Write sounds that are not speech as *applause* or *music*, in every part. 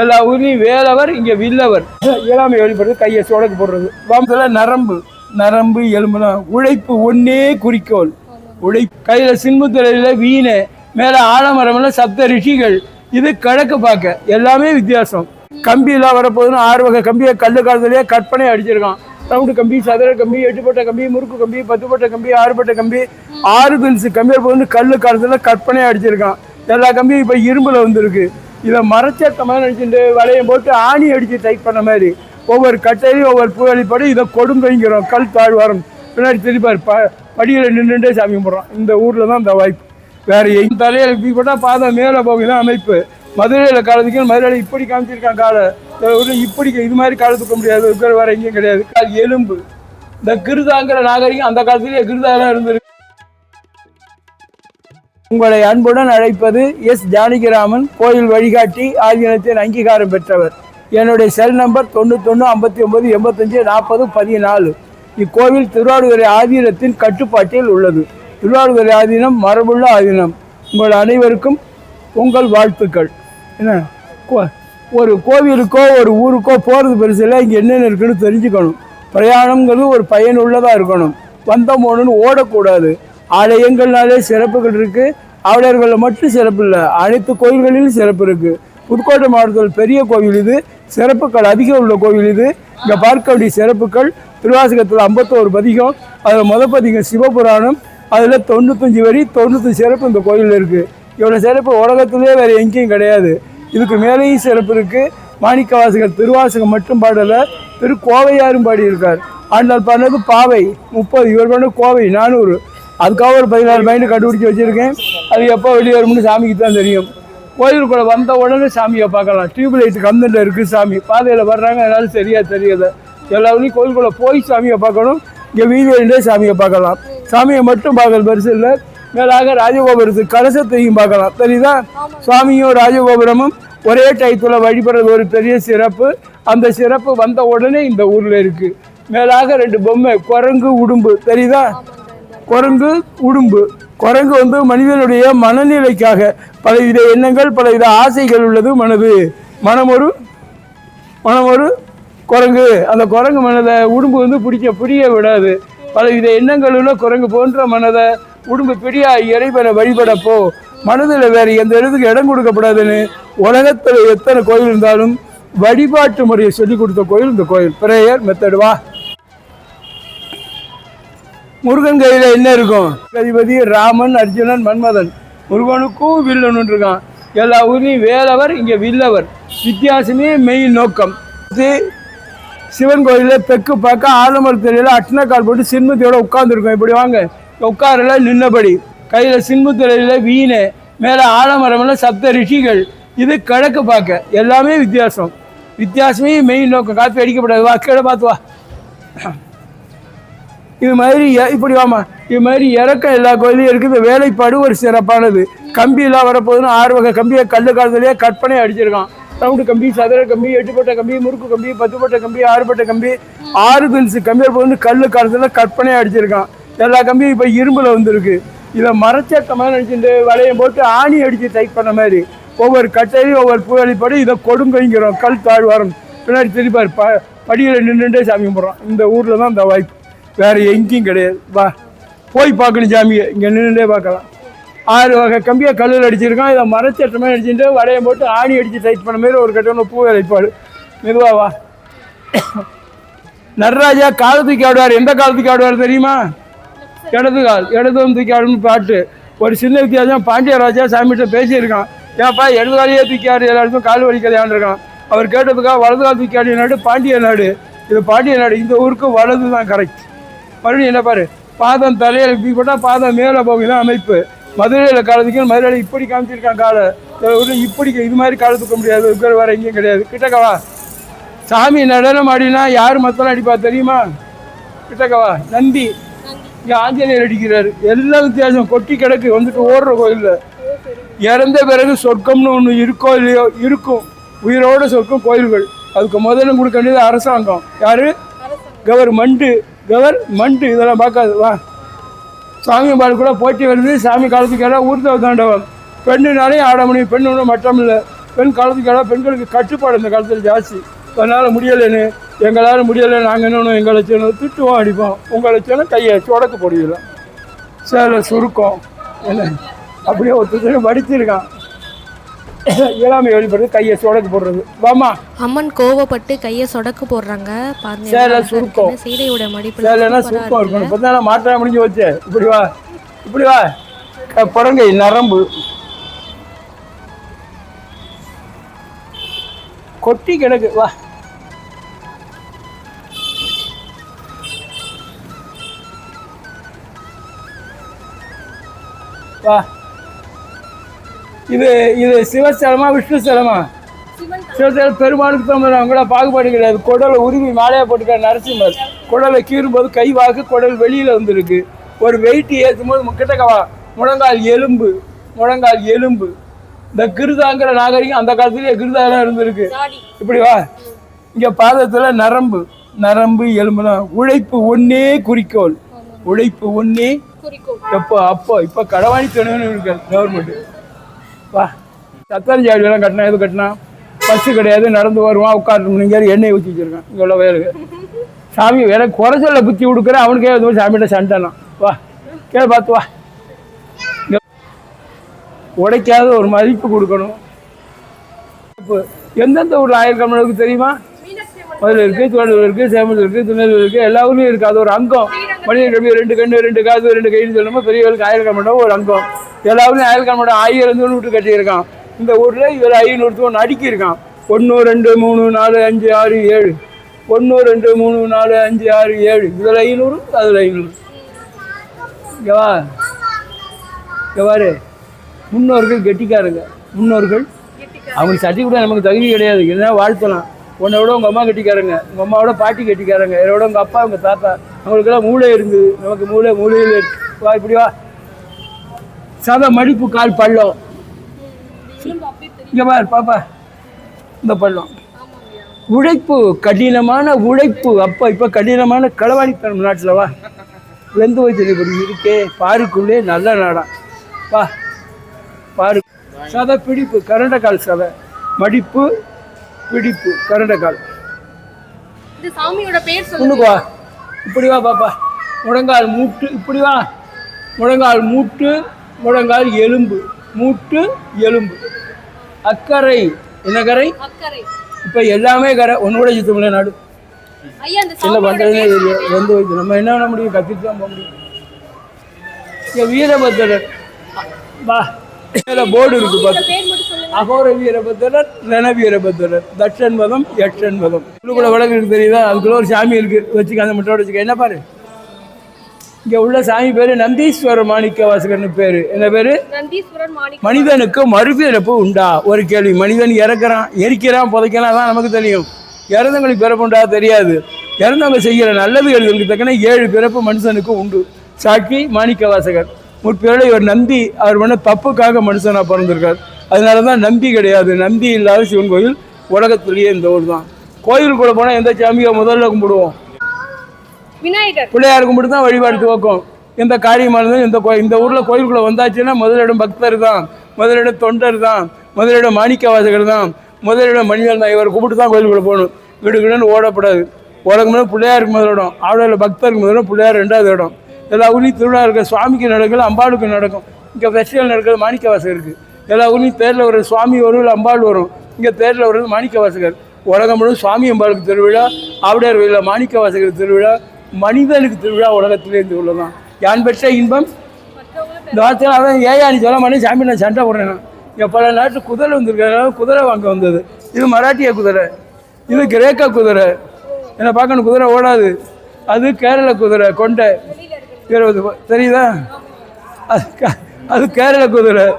எல்லா ஊர்லேயும் வேலவர் இங்கே வில்லவர். இயலாமை வெளிப்படுறது கையை சொடக்கு போடுறது. வாமத்தில் நரம்பு. நரம்பு எலும்புனா உழைப்பு ஒன்றே குறிக்கோள். உழைப்பு. கையில் சின்முத்திரையில் வீணை. மேலே ஆலமரம்ல சப்த ரிஷிகள். இது கிழக்கு பார்க்க. எல்லாமே வித்தியாசம். கம்பியெல்லாம் வரப்போகுதுன்னு ஆறு வகை கம்பியை கல்லு காலத்துலேயே கற்பனை அடிச்சிருக்கான். ரவுண்டு கம்பி சதுர கம்பி எட்டுப்பட்ட கம்பி முறுக்கு கம்பி பத்துப்பட்ட கம்பி ஆறுபட்ட கம்பி. ஆறு பென்சு கம்பியை போகுதுன்னு கல்லு காலத்தில் கற்பனை அடிச்சிருக்கான். எல்லா கம்பியும் இப்போ இரும்பில் வந்திருக்கு. இதை மரச்சட்ட மாதிரி நினச்சிட்டு வளையம் போட்டு ஆணி அடித்து டைப் பண்ண மாதிரி. ஒவ்வொரு கட்டையிலையும் ஒவ்வொரு புகழிப்படி இதை கொடுங்கைங்கிறோம். கல் தாழ்வாரம். பின்னாடி திருப்பார் ப படியில் நின்றுட்டே சாமி கும்பிட்றோம் இந்த ஊரில் தான் இந்த வாய்ப்பு. வேறு எங்க தலையில் இப்படி போட்டால் பாதம் மேலே போகுதான் அமைப்பு. மதுரையில் காலத்துக்கு மதுரையில் இப்படி காமிச்சிருக்கான் காலை. இப்படி இது மாதிரி காலை தூக்க முடியாது. வேறு வேற எங்கேயும் கிடையாது. கால் எலும்பு. இந்த கிருதாங்கிற நாகரிகம் அந்த காலத்துலேயே கிருதாலாம் இருந்திருக்கு. உங்களை அன்புடன் அழைப்பது எஸ் ஜானகிராமன் கோயில் வழிகாட்டி ஆதீனத்தின் அங்கீகாரம் பெற்றவர். என்னுடைய செல் நம்பர் தொண்ணூத்தொன்று ஐம்பத்தி ஒன்பது எண்பத்தஞ்சு நாற்பது பதினாலு. இக்கோவில் திருவாரூரை ஆதீனத்தின் கட்டுப்பாட்டில் உள்ளது. திருவாரூரை ஆதீனம் மரபுள்ள ஆதீனம். உங்கள் அனைவருக்கும் உங்கள் வாழ்த்துக்கள். என்ன? கோ- ஒரு கோவிலுக்கோ ஒரு ஊருக்கோ போகிறது பெருசில் இங்கே என்னென்ன இருக்குன்னு தெரிஞ்சுக்கணும். பிரயாணங்கிறது ஒரு பயனுள்ளதாக இருக்கணும். வந்த போகணுன்னு ஓடக்கூடாது. ஆலயங்கள்னாலே சிறப்புகள் இருக்குது ஆலயர்களில் மட்டும் சிறப்பு இல்லை. அனைத்து கோயில்களிலும் சிறப்பு இருக்குது புதுக்கோட்டை மாவட்டத்தில் பெரிய கோவில் இது. சிறப்புகள் அதிகம் உள்ள கோவில் இது. இங்கே பார்க்க வேண்டிய சிறப்புகள் திருவாசகத்தில் ஐம்பத்தோரு பதிகம் அதில் முத பதிகம் சிவபுராணம் அதில் தொண்ணூத்தஞ்சு வரி தொண்ணூத்தஞ்சு சிறப்பு இந்த கோயிலில் இருக்குது இவ்வளோ சிறப்பு உலகத்திலே வேறு எங்கேயும் கிடையாது. இதுக்கு மேலேயும் சிறப்பு இருக்குது மாணிக்கவாசகர் திருவாசகம் மட்டும் பாடலை. திரு கோவையாரும் பாடியிருக்கார். ஆண்டாள் பாடினது பாவை. முப்பது இவர் பண்ண கோவை நானூறு. அதுக்காக ஒரு பதினாறு மைண்டு கண்டுபிடிச்சி வச்சுருக்கேன். அது எப்போ வெளியே வரும்னு சாமிக்கு தான் தெரியும். கோயிலுக்குள்ளே வந்த உடனே சாமியை பார்க்கலாம். டியூப் லைட் கம்மில் இருக்குது சாமி. பாதையில் வர்றாங்க அதனால சரியா தெரியுது. எல்லாருமே கோயிலுக்குள்ளே போய் சாமியை பார்க்கணும். இங்கே வீதியிலே சாமியை பார்க்கலாம். சாமியை மட்டும் பார்க்கறது பெருசு இல்லை. மேலாக ராஜகோபுரத்துக்கு கலசத்தையும் பார்க்கலாம். தெரியுதா? சுவாமியும் ராஜகோபுரமும் ஒரே டயத்தில் வழிபடுறது ஒரு பெரிய சிறப்பு. அந்த சிறப்பு வந்த உடனே இந்த ஊரில் இருக்குது மேலாக ரெண்டு பொம்மை குரங்கு உடும்பு. தெரியுதா? குரங்கு உடும்பு. குரங்கு வந்து மனிதனுடைய மனநிலைக்காக பலவித எண்ணங்கள் பலவித ஆசைகள் உள்ளது மனது. மனம் ஒரு மனம் ஒரு குரங்கு. அந்த குரங்கு மனதை உடும்பு வந்து பிடிக்க பிடிய விடாது. பலவித எண்ணங்கள் உள்ள குரங்கு போன்ற மனதை உடும்பு பிடியா இறைவனை வழிபடப்போ. மனதில் வேறு எந்த இடத்துக்கு இடம் கொடுக்கப்படாதுன்னு உலகத்தில் எத்தனை கோயில் இருந்தாலும் வழிபாட்டு முறையை சொல்லிக் கொடுத்த கோயில் இந்த கோயில். பிரேயர் மெத்தடுவா முருகன் கையில் என்ன இருக்கும்? கதிபதி ராமன் அர்ஜுனன் மன்மதன். முருகனுக்கும் வில்லன் இருக்கான். எல்லா ஊர்லேயும் வேலவர் இங்கே வில்லவர். வித்தியாசமே மெயின் நோக்கம். இது சிவன் கோயிலில் பெக்கு பார்க்க ஆலமர் தெரியல அட்டனக்கால் போட்டு சின்மத்தியோட உட்காந்துருக்கோம் இப்படி வாங்க. உட்காரல நின்னபடி. கையில் சின்முத்திரையில் வீணை மேலே ஆலமரம்ல சப்த ரிஷிகள். இது கிழக்கு பார்க்க. எல்லாமே வித்தியாசம். வித்தியாசமே மெயின் நோக்கம். காப்பி அடிக்கப்படாது. வா கீழே பார்த்து வா. இது மாதிரி இப்படி வாமா இது மாதிரி இறக்கம் எல்லா கோயிலையும் இருக்குது. வேலைப்பாடு ஒரு சிறப்பானது. கம்பியெல்லாம் வரப்போகுதுன்னு ஆறு வகை கம்பியை கல் காலத்துலேயே கற்பனை அடிச்சிருக்கான். ரவுண்டு கம்பி சதுர கம்பி எட்டுப்பட்ட கம்பி முறுக்கு கம்பி பத்துப்பட்ட கம்பி ஆறுபட்ட கம்பி ஆறு பென்சு கம்பி போகுதுன்னு கல் காலத்தில் கற்பனை அடிச்சிருக்கான். எல்லா கம்பியும் இப்போ இரும்பில் வந்திருக்கு. இதை மரச்சட்ட மாதிரி நினச்சிட்டு வளையம் போட்டு ஆணி அடித்து டைப் பண்ண மாதிரி. ஒவ்வொரு கட்டையிலையும் ஒவ்வொரு புகழிப்படி இதை கொடுங்கைங்கிறோம். கல் தாழ்வாரம். பின்னாடி திருப்பார். ப படியில் நின்றுட்டே சாமி கும்பிட்றோம் இந்த ஊரில் தான் இந்த வாய்ப்பு. வேறு எங்கேயும் கிடையாது. வா போய் பார்க்கணும் சாமியை இங்கே நின்றுட்டே பார்க்கலாம். ஆறு வகை கம்பியை கல்லில் அடிச்சிருக்கான். இதை மரச்சட்டமே அடிச்சுட்டு வடையை போட்டு ஆணி அடித்து டைட் பண்ண மாதிரி ஒரு கட்டணம் பூ வைப்பாடு மெதுவா வா. நடராஜா காலத்துக்கு தூக்கி ஆடுவார். எந்த காலத்துக்கு ஆடுவார் தெரியுமா? இடது கால். இடதும் தூக்கி ஆடுன்னு பாட்டு. ஒரு சின்ன வித்தியாசம். பாண்டியராஜா சாமிகிட்ட பேசியிருக்கான். ஏன்ப்பா இடது காலையே தூக்கி ஆடு. எல்லாருக்கும் கால் வலி இருக்கான் அவர் கேட்டதுக்காக வலது கால் தூக்கி ஆடிய நாடு பாண்டிய நாடு. இது பாண்டிய நாடு. இந்த ஊருக்கு வலது தான் கரெக்ட் மறுபடியும் என்ன பாரு? பாதம் தலையில் இப்படி போட்டால் பாதம் மேலே போகுதான் அமைப்பு. மதுரையில் காலத்துக்கு மதுரையில் இப்படி காமிச்சிருக்கான் காலை இப்படி இது மாதிரி காலை தூக்க முடியாது. இருக்கிற வேற எங்கேயும் கிடையாது. கிட்டக்கவா? சாமி நடனம் ஆடினா யார் மத்தலாம் அடிப்பா தெரியுமா? கிட்டக்கவா? நந்தி. இங்கே ஆஞ்சநேயர் அடிக்கிறாரு. எல்லாம் வித்தியாசம் கொட்டி கிடக்கு. வந்துட்டு ஓடுற கோயிலில். இறந்த பிறகு சொர்க்கம்னு ஒன்று இருக்கோ இல்லையோ இருக்கும். உயிரோட சொர்க்கம் கோயில்கள். அதுக்கு முதல்ல கொடுக்க வேண்டியது அரசாங்கம். யாரு? கவர்மெண்ட்டு கவர்மெண்ட் இதெல்லாம் பார்க்காது. வா. சாமி பாடு கூட போட்டி வருது. சாமி காலத்துக்கு எல்லாம் ஊர்தவ தாண்டவம். பெண்ணுனாலே ஆட முடியும் பெண்ணு ஒன்றும் மட்டம் இல்லை. பெண் காலத்துக்கு பெண்களுக்கு கட்டுப்பாடு இந்த காலத்தில் ஜாஸ்தி. அதனால் முடியலைன்னு எங்களால் முடியலை நாங்கள் என்ன எங்களை லட்சம் திட்டுவோம் அடிப்போம். உங்கள் லட்சம் கையை சொடக்கு போடுவீங்களா? சேலை சுருக்கம். என்ன? அப்படியே ஒருத்தர் வடிச்சிருக்கான் *coughs* இயலாமை வெளிப்படுறது கையை சொடக்கு போடுறது. வாமா அம்மன் கோவப்பட்டு கையை சொடக்கு போடுறாங்க. பாருங்க சேலை சுருக்கம். சீலையோட மடிப்பு சேலைன்னா சுருக்கம் இருக்கணும். இப்போ தான் மாற்றம் முடிஞ்சு வச்சு இப்படி வா இப்படி வா. புடங்கை நரம்பு. கொட்டி கிடக்கு. வா. வா. இது இது சிவஸ்தலமா விஷ்ணு ஸ்தலமா சிவஸ்தலம் பெருமாளுக்கு தான் அவங்கள பாகுபாடு கிடையாது. குடலை உருவி மாலையாக போட்டுக்க நரசிம்மர். குடலை கீறும்போது கை வாக்கு குடல் வெளியில் வந்திருக்கு. ஒரு வெயிட் ஏற்றும் போது கிட்டக்கவா முழங்கால் எலும்பு முழங்கால் எலும்பு. இந்த கிருதாங்கிற நாகரிகம் அந்த காலத்துலேயே கிருதாலாம் இருந்திருக்கு. இப்படி வா. இங்கே பாதத்தில் நரம்பு நரம்பு எலும்புலாம் உழைப்பு ஒன்னே குறிக்கோள். உழைப்பு ஒன்னே எப்போ அப்போ இப்போ கடவாணி துணைன்னு இருக்கு கவர்மெண்ட் வா. சத்தாரி ஜாடியெல்லாம் கட்டினா எது கட்டினா பஸ்ஸு கிடையாது நடந்து வருவான் உட்காந்து நீங்கள் எண்ணெய் ஊற்றி வச்சிருக்கான். இங்கே உள்ள சாமி வேற குறை சொல்ல புத்தி கொடுக்குற அவனுக்கே எதுவும் சாமிகிட்ட சண்டைலாம். வா. கீழே பார்த்து வா. உடைக்காத ஒரு மதிப்பு கொடுக்கணும். இப்போ எந்தெந்த ஊரில் ஆயிரக்கணக்கு தெரியுமா? மதுரை இருக்குது திருவள்ளூர் இருக்குது சேமத்தில் இருக்குது திருநெல்வேலி இருக்குது எல்லா ஊர்லேயும் இருக்குது அது ஒரு அங்கம். மனித ரெண்டு கண்ணு ரெண்டு காது ரெண்டு கைன்னு சொல்லும்போது பெரியவர்களுக்கு ஆயிரக்கணம் ஒரு அங்கம். எல்லாருமே ஆயிரம் ஆயிரக்கணம் ஆயிரம் விட்டு கட்டியிருக்கான். இந்த ஊரில் இவர் ஐநூறு ஒன்று அடுக்கியிருக்கான். ஒன்று ரெண்டு மூணு நாலு அஞ்சு ஆறு ஏழு. ஒன்று ரெண்டு மூணு நாலு அஞ்சு ஆறு ஏழு. இதில் ஐநூறு அதில் ஐநூறு. எவா எவ்வாறு முன்னோர்கள் கெட்டிக்காரங்க. முன்னோர்கள். அவங்க சட்டி கூட நமக்கு தகுதி கிடையாது. என்ன வாழ்த்தலாம். உன்னை விட உங்கள் அம்மா கட்டிக்காரங்க. உங்கள் அம்மாவோட பாட்டி கட்டிக்காரங்க. என்னோட விட உங்கள் அப்பா உங்கள் தாத்தா. அவங்களுக்கெல்லாம் மூளை இருந்தது. நமக்கு மூளை மூளையில் வா இப்படி வா. சத மடிப்பு கால் பள்ளம். இங்கே பாரு பாப்பா. இந்த பள்ளம். உழைப்பு கடினமான உழைப்பு. அப்போ இப்போ கடினமான களவாணித்தனம் நாட்டில் வா. வெந்து வச்சு இப்படி இருக்கே. பாருக்குள்ளே நல்ல நாடாம் வா. பாரு. சதை பிடிப்பு கரண்டக்கால் சதை. மடிப்பு பிடிப்பு கரண்டக்கால் சாமியோட பேர் சொல்லு முன்னுக்கு வா. இப்படி வா பாப்பா. முழங்கால் மூட்டு இப்படி வா. முழங்கால் மூட்டு முழங்கால் எலும்பு. மூட்டு எலும்பு. அக்கறை. என்ன கரை இப்போ எல்லாமே கரை ஒன்று கூட நாடு. ஐயா இந்த என்ன சாமியோட பண்ணுறதுனே தெரியும் வந்து வைத்து. நம்ம என்ன பண்ண முடியும்? கத்திட்டு தான் போக முடியும். வீரபத்திரர் வா. போர்டு இருக்கு பார்த்து பேர் மட்டும் சொல்லுங்க. அகோர வீரபத்திரர் ரண வீரபத்திரர் தட்சன் மதம் யட்சன் மதம் உள்ளுக்குள்ள விளக்கு இருக்கு தெரியுதா? அதுக்குள்ள ஒரு சாமி இருக்கு. வச்சுக்க அந்த முட்டோட வச்சுக்க. என்ன பாரு? இங்கே உள்ள சாமி பேர் நந்தீஸ்வர மாணிக்க வாசகர்னு பேர். என்ன பேர்? மனிதனுக்கு மறுபிறப்பு உண்டா? ஒரு கேள்வி. மனிதன் இறக்குறான் எரிக்கிறான் புதைக்கிறான் அதான் நமக்கு தெரியும். இறந்தவங்களுக்கு பிறப்பு உண்டா? தெரியாது. இறந்தவங்க செய்கிற நல்லதுகளுக்கு தக்கன ஏழு பிறப்பு மனுஷனுக்கு உண்டு. சாட்சி மாணிக்க வாசகர் முற்பிறலை ஒரு நந்தி அவர் பண்ண தப்புக்காக மனுஷனாக பிறந்திருக்கார். அதனால தான் நம்பி கிடையாது. நம்பி இல்லாத சிவன் கோயில் உலகத்திலேயே இந்த ஊர் தான். கோயிலுக்குள்ளே போனால் எந்த சாமியை முதல்ல கும்பிடுவோம். விநாயகர். பிள்ளையார் கும்பிட்டு தான் வழிபாடு துவக்கம். எந்த காரியமாக இருந்தாலும் இந்த கோ இந்த ஊரில் கோயிலுக்குள்ளே வந்தாச்சுன்னா முதலிடம் பக்தர் தான். முதலிடம் தொண்டர் தான். முதலிடம் மாணிக்க வாசகர் தான். முதலிடம் மனிதன் தான். இவர் கும்பிட்டு தான் கோயிலுக்குள்ளே போகணும். வீடுகளுன்னு ஓடக்கூடாது ஓடக்கும்போது பிள்ளையாருக்கு முதலிடம். ஆவடையில் பக்தருக்கு முதலிடம் பிள்ளையார் ரெண்டாவது இடம். எல்லா ஊர்லேயும் திருவிழா இருக்குது சுவாமிக்கு நடக்கல அம்பாளுக்கு நடக்கும். இங்கே ஃபெஸ்டிவல் நடக்கிறது மாணிக்க இருக்குது எல்லா ஊர்லேயும் தேரில் ஒரு சுவாமி வரும் இல்லை அம்பாள் வரும். இங்கே தேரில் வர்றது மாணிக்க வாசகர் உலகம் முழுவதும் சுவாமி அம்பாளுக்கு திருவிழா ஆவுடையார் கோயிலில் மாணிக்க வாசகர் திருவிழா மனிதனுக்கு திருவிழா உலகத்திலே இந்த உள்ளதான் யான் பெற்ற இன்பம்? இந்த வார்த்தையில் அதான் ஏயா நீ சொல்ல மாட்டேன் சாமி நான் சண்டை போடுறேன் இங்கே பல நாட்டு குதிரை வந்திருக்காங்க குதிரை வாங்க வந்தது. இது மராட்டிய குதிரை. இது கிரேக்க குதிரை. என்னை பார்க்கணும் குதிரை ஓடாது. அது கேரள குதிரை கொண்டை. இருபது தெரியுதா? அது க- அது கேரள குதிரை.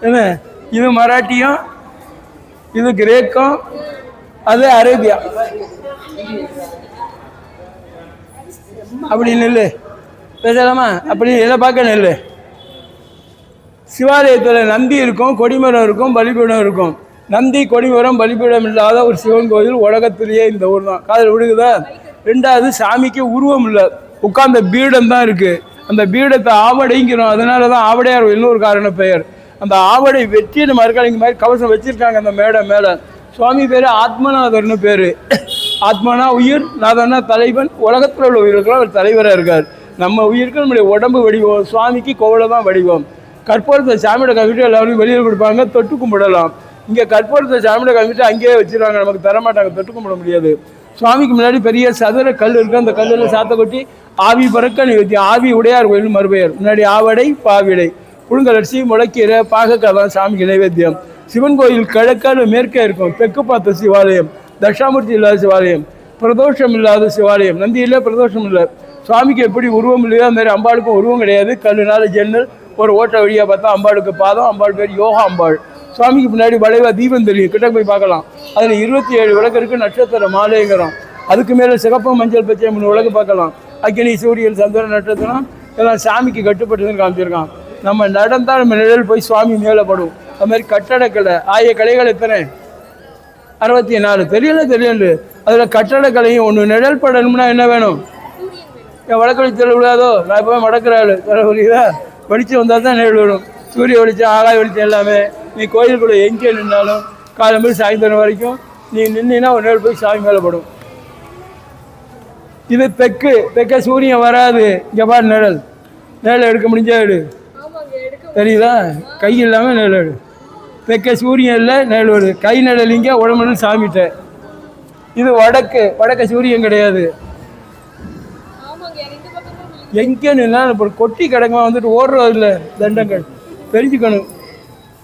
என்ன? இது மராட்டியம் இது கிரேக்கம் அது அரேபியா. அப்படி நெல் பேசலாமா? அப்படி எதை பார்க்க நெல்லு? சிவாலயத்தில் நந்தி இருக்கும் கொடிமரம் இருக்கும் பலிபீடம் இருக்கும். நந்தி கொடிமரம் பலிபீடம் இல்லாத ஒரு சிவன் கோயில் உலகத்திலேயே இந்த ஊர் தான் காதல் விடுகுதா ரெண்டாவது சாமிக்கு உருவம் இல்லை. உட்கார்ந்த பீடம் தான் இருக்குது அந்த பீடத்தை ஆவடைங்கிறோம். அதனால தான் ஆவடையார் இன்னொரு ஒரு காரண பெயர். அந்த ஆவடை வெற்றின மறுக்காலிங்க மாதிரி கவசம் வச்சுருக்காங்க அந்த மேடை மேலே. சுவாமி பேர் ஆத்மநாதர்னு பேர். ஆத்மனா உயிர் நாதனா தலைவன். உலகத்தில் உள்ள உயிர்களுக்கு அவர் தலைவராக இருக்கார். நம்ம உயிருக்கு நம்முடைய உடம்பு வடிவம் சுவாமிக்கு கோவில தான் வடிவம். கற்பூரத்தை சாமியோட கங்கிட்டு எல்லாரும் வெளியில் கொடுப்பாங்க தொட்டு கும்பிடலாம். இங்கே கற்பூரத்தை சாமியோட கங்கிட்டு அங்கேயே வச்சுருவாங்க நமக்கு தர மாட்டாங்க தொட்டு கும்பிட முடியாது. சுவாமிக்கு முன்னாடி பெரிய சதுர கல் இருக்கு அந்த கல்லில் சாத்த கொட்டி ஆவி பறக்க நிகழ்த்தி ஆவி உடையார் கோயில் மறுபெயர். முன்னாடி ஆவடை பாவிடை. புழுங்கலரிசி முளைக்கீரை பாகக்காய் தான் சாமிக்கு நைவேத்தியம். சிவன் கோயில் கிழக்கால மேற்கே இருக்கும் தெற்கு பார்த்த சிவாலயம் தட்சாமூர்த்தி இல்லாத சிவாலயம் பிரதோஷம் இல்லாத சிவாலயம். நந்தியில் பிரதோஷம் இல்லை. சுவாமிக்கு எப்படி உருவம் இல்லையோ அந்த மாதிரி அம்பாளுக்கும் உருவம் கிடையாது. கல்லுனால ஜன்னல் ஒரு ஓட்ட வழியாக பார்த்தா அம்பாளுக்கு பாதம் அம்பாள் பேர் யோகா அம்பாள். சுவாமிக்கு பின்னாடி வளைவா தீபம் தெரியும் கிட்ட போய் பார்க்கலாம். அதில் இருபத்தி ஏழு விளக்கு இருக்குது நட்சத்திர மாலைங்கிறோம். அதுக்கு மேலே சிகப்பு மஞ்சள் பச்சை மூணு விளக்கு பார்க்கலாம். அக்கினி சூரியன் சந்திரன் நட்சத்திரம் எல்லாம் சாமிக்கு கட்டுப்பட்டதுன்னு காமிச்சிருக்கான். நம்ம நடந்தால் நம்ம நிழல் போய் சுவாமி மேலே படும். அது மாதிரி கட்டடக்கலை ஆய கலைகள் எத்தனை? அறுபத்தி நாலு தெரியல தெரியல. அதில் கட்டடக்கலையும் ஒன்று நிழல் படணும்னா என்ன வேணும்? என் வடக்கு தெரியல விடாதோ நான் எப்போவே மடக்கிறாள். தர வெளிச்சம் வந்தால் தான் நிழல் வரும். சூரிய வெளிச்சம் ஆகாய வெளிச்சம் எல்லாமே. நீ கோயிலுக்குள்ளே எங்கே நின்னாலும் காலம்பு சாயந்தரம் வரைக்கும் நீ நின்னா ஒரு நாள் போய் சாமி மேலே படும். இது தெற்கு தெற்க சூரியன் வராது. இங்கே பாரு நிழல். நிழல் எடுக்க முடிஞ்சா எடு. தெரியுதா? கை இல்லாமல் நிழல் எடு. தெற்க சூரியன் இல்லை நிழல் வருது கை நிழல் இங்கே உடம்பு சாமிட்ட இது வடக்கு வடக்க சூரியன் கிடையாது. ஆமாங்க ரெண்டு எங்கே இப்போ கொட்டி கிடக்குமா வந்துட்டு ஓடுறது இல்லை தண்டங்கள். தெரிஞ்சுக்கணும்.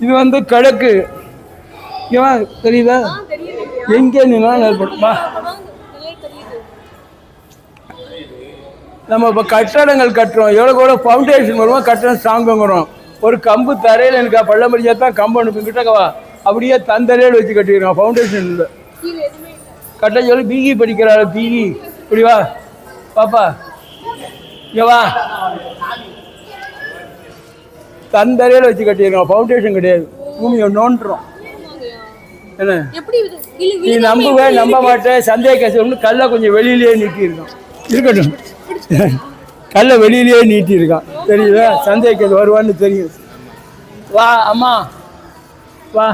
இது வந்து கிழக்கு. ஓகேவா தெரியுதா? எங்கே நின்னா ஏற்படும் நம்ம இப்போ கட்டடங்கள் கட்டுறோம். எவ்வளோ கூட ஃபவுண்டேஷன் மூலமாக கட்டடம் ஸ்ட்ராங்குங்கிறோம் ஒரு கம்பு தரையில் இருக்கா பள்ளம் படிச்சா தான் கம்பு அனுப்பி கிட்டக்கவா அப்படியே தந்தரையில் வச்சு கட்டிடுறோம் ஃபவுண்டேஷன் இல்லை. கட்ட சொல்லி பிகி படிக்கிறாள் பிகி. இப்படி வா. பாப்பா. இங்க வா. தந்தரையில் வச்சு கட்டிடுறோம் ஃபவுண்டேஷன் கிடையாது. பூமியை நோண்டுறோம். என்ன? நீ நம்புவே நம்ப மாட்டேன் சந்தேக கல்லை கொஞ்சம் வெளியிலேயே நீட்டி இருக்கான் இருக்கட்டும். கல்லை வெளியிலேயே நீட்டி இருக்கான் தெரியுதா? சந்தேக கேசவன் வருவான்னு தெரியும். வா அம்மா. வா.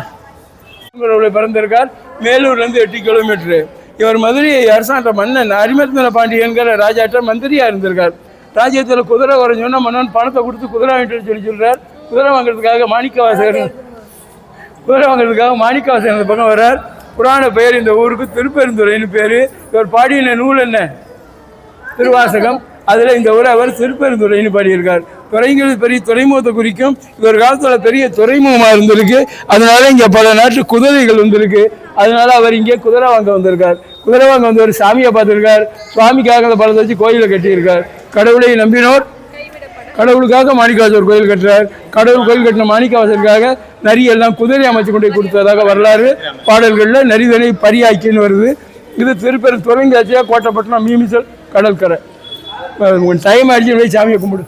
பிறந்திருக்கார். மேலூர்லேருந்து எட்டு கிலோமீட்டரு இவர் மதுரை அரசாண்ட மன்னன் அரிமத்மல பாண்டியன்கிற ராஜாட்ட மந்திரியா இருந்திருக்கார். ராஜ்யத்தில் குதிரை வரைஞ்சோன்னா மன்னன் பணத்தை கொடுத்து குதிரை வாங்கிட்டு சொல்லி சொல்கிறார் குதிரை வாங்குறதுக்காக மாணிக்கவாசகர் குதிரை வாங்குறதுக்காக மாணிக்கவாசன் அந்த பக்கம் வர்றார். புராண பெயர் இந்த ஊருக்கு திருப்பெருந்துறைன்னு பேர். இவர் பாடின நூல் என்ன? திருவாசகம். அதில் இந்த ஊரை அவர் திருப்பெருந்துறைன்னு பாடியிருக்கார். துறைங்கிறது பெரிய துறைமுகத்தை குறிக்கும். இவர் காலத்தில் பெரிய துறைமுகமாக இருந்திருக்கு. அதனால இங்கே பல நாட்டு குதிரைகள் வந்திருக்கு. அதனால அவர் இங்கே குதிரை வாங்க வந்திருக்கார். குதிரை வாங்க வந்து ஒரு சாமியை பார்த்துருக்கார். சுவாமிக்காக அந்த பழத்தை வச்சு கோயிலை கட்டியிருக்கார். கடவுளை நம்பினோர். கடவுளுக்காக மாணிக்கவாசர் கோயில் கட்டுறார். கடவுள் கோயில் கட்டின மாணிக்கவாசருக்காக நரி எல்லாம் குதிரை அமைச்சு கொண்டு கொடுத்ததாக வரலாறு. பாடல்களில் நரிதனை பரியாக்கின்னு வருது. இது திருப்பெரும் துறைங்காட்சியாக கோட்டைப்பட்டினம் மீமிசல் கடற்கரை. உன் டைம் ஆயிடுச்சு போய் சாமியை கும்பிடு.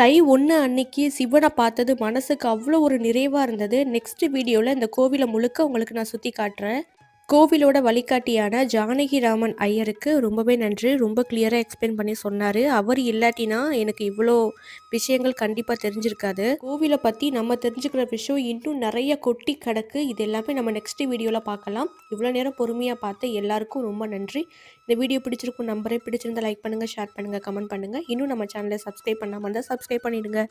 தை ஒன்று அன்னைக்கு சிவனை பார்த்தது மனசுக்கு அவ்வளோ ஒரு நிறைவாக இருந்தது. நெக்ஸ்ட் வீடியோவில் இந்த கோவிலை முழுக்க உங்களுக்கு நான் சுற்றி காட்டுறேன். கோவிலோட வழிகாட்டியான ஜானகிராமன் ஐயருக்கு ரொம்பவே நன்றி. ரொம்ப கிளியராக எக்ஸ்பிளைன் பண்ணி சொன்னார். அவர் இல்லாட்டினா எனக்கு இவ்வளோ விஷயங்கள் கண்டிப்பாக தெரிஞ்சிருக்காது. கோவிலை பற்றி நம்ம தெரிஞ்சுக்கிற விஷயம் இன்னும் நிறைய கொட்டி கிடக்கு. இது எல்லாமே நம்ம நெக்ஸ்ட் வீடியோவில் பார்க்கலாம். இவ்வளோ நேரம் பொறுமையாக பார்த்து எல்லாருக்கும் ரொம்ப நன்றி. இந்த வீடியோ பிடிச்சிருக்கும் நம்பரே பிடிச்சிருந்தா லைக் பண்ணுங்கள் ஷேர் பண்ணுங்கள் கமெண்ட் பண்ணுங்கள் இன்னும் நம்ம சேனலை சப்ஸ்கிரைப் பண்ணாமல் இருந்தால் சப்ஸ்கிரைப் பண்ணிவிடுங்க